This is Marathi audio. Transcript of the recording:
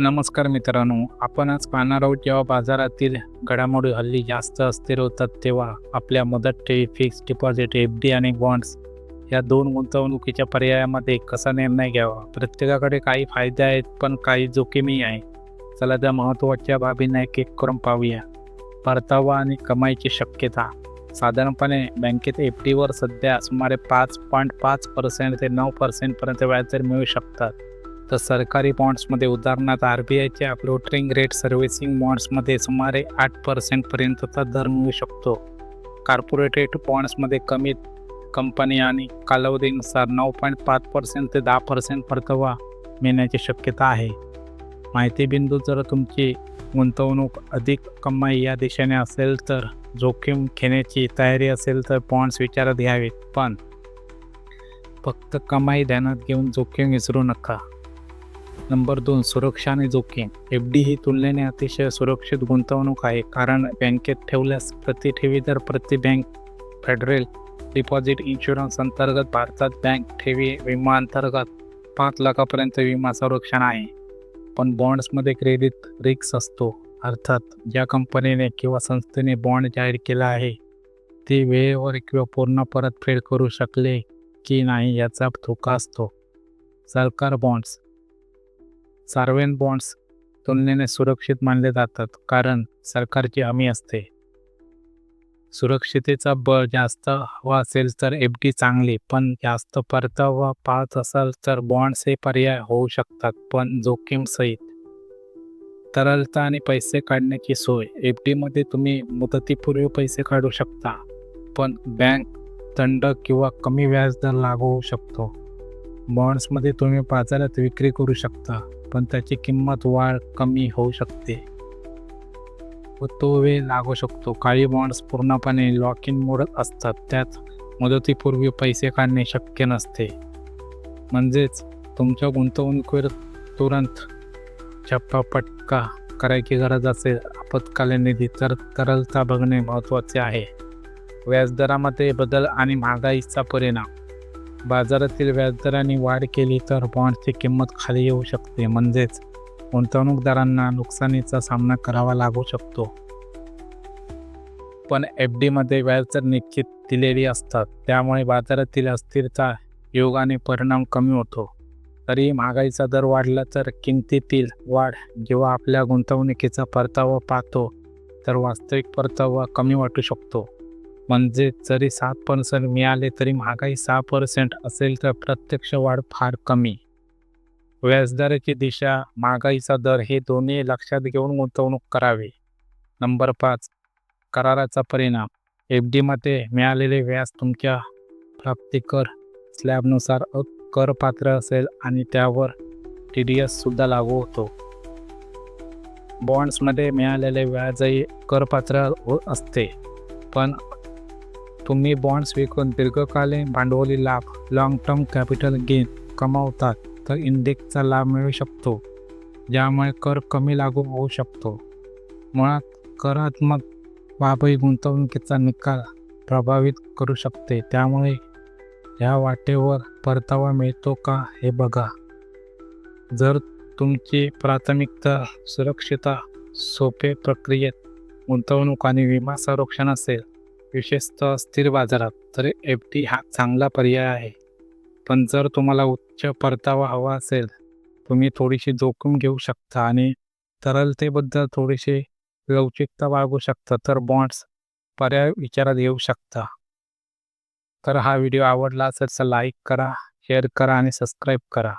नमस्कार मित्रांनो आपण आज पाहणार आहोत जेव्हा बाजारातील घडामोडी हल्ली जास्त अस्थिर होतात तेव्हा आपल्या मुदत ठेवी फिक्स डिपॉझिट एफ डी आणि बॉन्ड्स या दोन गुंतवणुकीच्या पर्यायामध्ये कसा निर्णय घ्यावा? प्रत्येकाकडे काही फायदे आहेत पण काही जोखीमही आहे. चला त्या महत्त्वाच्या बाबींना एक एक करून पाहूया. परतावा आणि कमाईची शक्यता. साधारणपणे बँकेत एफ डीवर सध्या सुमारे पाच पॉईंट पाच पर्सेंट ते नऊ पर्सेंटपर्यंत व्याजदर मिळू शकतात. तर सरकारी बॉन्ड्समध्ये उदाहरणार्थ आर बी आयच्या फ्लोटरिंग रेट सर्व्हिसिंग बॉन्ड्समध्ये सुमारे आठ पर्सेंटपर्यंतचा दर मिळू शकतो. कॉर्पोरेटेड बॉन्ड्समध्ये कमी कंपनी आणि कालावधीनुसार नऊ पॉईंट पाच पर्सेंट ते दहा पर्सेंट परतावा मिळण्याची शक्यता आहे. माहिती बिंदू जर तुमची गुंतवणूक अधिक कमाई या दिशेने असेल तर जोखीम घेण्याची तयारी असेल तर बॉन्ड्स विचारात घ्यावेत. पण फक्त कमाई ध्यानात घेऊन जोखीम विसरू नका. नंबर दोन सुरक्षा आणि जोखीम. एफ डी ही तुलनेने अतिशय सुरक्षित गुंतवणूक आहे कारण बँकेत ठेवल्यास प्रति ठेवी दर प्रति बँक फेडरल डिपॉझिट इन्शुरन्स अंतर्गत भारतात बँक ठेवी विमा अंतर्गत पाच लाखापर्यंत विमा संरक्षण आहे. पण बॉन्ड्समध्ये क्रेडिट रिक्स असतो अर्थात ज्या कंपनीने किंवा संस्थेने बॉन्ड जाहीर केला आहे ते वेळेवर किंवा पूर्ण परतफेड करू शकले की नाही याचा धोका असतो. सरकार बॉन्ड्स सार्वेन बॉन्ड्स तुलनेने सुरक्षित मानले जातात कारण सरकारची हमी असते. सुरक्षितेचा बळ जास्त हवा असेल तर एफ डी चांगली पण जास्त परतावा पाहत असाल तर बॉन्ड्स हे पर्याय होऊ शकतात पण जोखीम सहित. तरलता आणि पैसे काढण्याची सोय. एफ डीमध्ये तुम्ही मुदतीपूर्वी पैसे काढू शकता पण बँक दंड किंवा कमी व्याजदर लागू होऊ शकतो. बॉन्ड्समध्ये तुम्ही बाजारात विक्री करू शकता पण त्याची किंमत वाढ कमी होऊ शकते. व तो वेळ लागू शकतो. काही बॉन्ड्स पूर्णपणे लॉक इन मोडत असतात. त्यात मुदतीपूर्वी पैसे काढणे शक्य नसते. म्हणजेच तुमच्या गुंतवणुकीवर तुरंत छप्पा करायची गरज असेल. आपत्कालीन निधी तर तरलता बघणे महत्त्वाचे आहे. व्याजदरामध्ये बदल आणि महागाईचा परिणाम. बाजारातील व्याजदराने वाढ केली तर बॉन्डची किंमत खाली येऊ शकते. म्हणजेच गुंतवणूकदारांना नुकसानीचा सामना करावा लागू शकतो. पण एफ डीमध्ये व्याजदर निश्चित दिलेली असतात. त्यामुळे बाजारातील अस्थिरता योगाने परिणाम कमी होतो. तरी महागाईचा दर वाढला तर किमतीतील वाढ जेव्हा आपल्या गुंतवणुकीचा परतावा पाहतो तर वास्तविक परतावा कमी वाटू शकतो. म्हणजे जरी सात पर्सेंट मिळाले तरी महागाई सहा पर्सेंट असेल तर प्रत्यक्ष वाढ फार कमी. व्याजदराची दिशा महागाईचा दर हे दोन्ही लक्षात घेऊन गुंतवणूक करावी. नंबर पाच कराराचा परिणाम. एफ डीमध्ये मिळालेले व्याज तुमच्या प्राप्तिकर स्लॅबनुसार करपात्र असेल आणि त्यावर टी डी एससुद्धा लागू होतो. बॉन्ड्समध्ये मिळालेले व्याजही करपात्र असते. पण तुम्ही बॉन्ड्स विकून दीर्घकालीन भांडवली लाभ लाँग टर्म कॅपिटल गेन कमावतात तर इंडेक्सचा लाभ मिळू शकतो. ज्यामुळे कर कमी लागू होऊ शकतो. मुळात करात्मक बाबही गुंतवणुकीचा निकाल प्रभावित करू शकते. त्यामुळे ह्या वाटेवर परतावा मिळतो का हे बघा. जर तुमची प्राथमिकता सुरक्षिता सोपे प्रक्रियेत गुंतवणूक आणि विमा संरक्षण असेल विशेषतः स्थिर बाजारात तर एफ डी हा चांगला पर्याय आहे. पण जर तुम्हाला उच्च परतावा हवा असेल तुम्ही थोडीशी जोखीम घेऊ शकता आणि तरलतेबद्दल थोडीशी लवचिकता बाळगू शकता तर बॉन्ड्स पर्याय विचारात घेऊ शकता. तर हा व्हिडिओ आवडला असेल तर लाईक करा शेअर करा आणि सबस्क्राईब करा.